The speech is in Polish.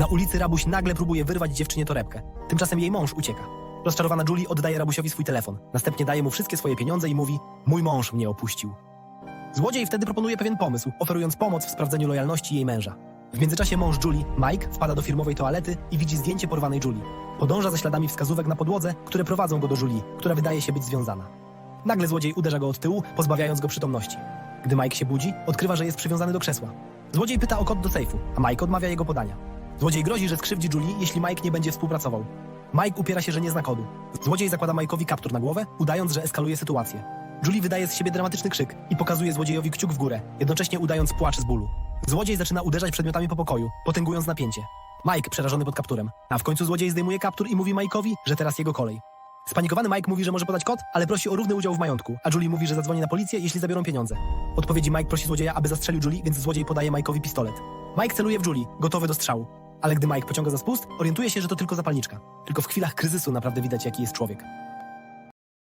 Na ulicy rabuś nagle próbuje wyrwać dziewczynie torebkę. Tymczasem jej mąż ucieka. Rozczarowana Julie oddaje rabusiowi swój telefon. Następnie daje mu wszystkie swoje pieniądze i mówi: Mój mąż mnie opuścił. Złodziej wtedy proponuje pewien pomysł, oferując pomoc w sprawdzeniu lojalności jej męża. W międzyczasie mąż Julie, Mike, wpada do firmowej toalety i widzi zdjęcie porwanej Julie. Podąża za śladami wskazówek na podłodze, które prowadzą go do Julie, która wydaje się być związana. Nagle złodziej uderza go od tyłu, pozbawiając go przytomności. Gdy Mike się budzi, odkrywa, że jest przywiązany do krzesła. Złodziej pyta o kod do sejfu, a Mike odmawia jego podania. Złodziej grozi, że skrzywdzi Julie, jeśli Mike nie będzie współpracował. Mike upiera się, że nie zna kodu. Złodziej zakłada Mike'owi kaptur na głowę, udając, że eskaluje sytuację. Julie wydaje z siebie dramatyczny krzyk i pokazuje złodziejowi kciuk w górę, jednocześnie udając płacz z bólu. Złodziej zaczyna uderzać przedmiotami po pokoju, potęgując napięcie. Mike przerażony pod kapturem. A w końcu złodziej zdejmuje kaptur i mówi Mike'owi, że teraz jego kolej. Spanikowany Mike mówi, że może podać kod, ale prosi o równy udział w majątku, a Julie mówi, że zadzwoni na policję, jeśli zabiorą pieniądze. W odpowiedzi Mike prosi złodzieja, aby zastrzelił Julie, więc złodziej podaje Mike'owi pistolet. Mike celuje w Julie, gotowy do strzału. Ale gdy Mike pociąga za spust, orientuje się, że to tylko zapalniczka. Tylko w chwilach kryzysu naprawdę widać, jaki jest człowiek.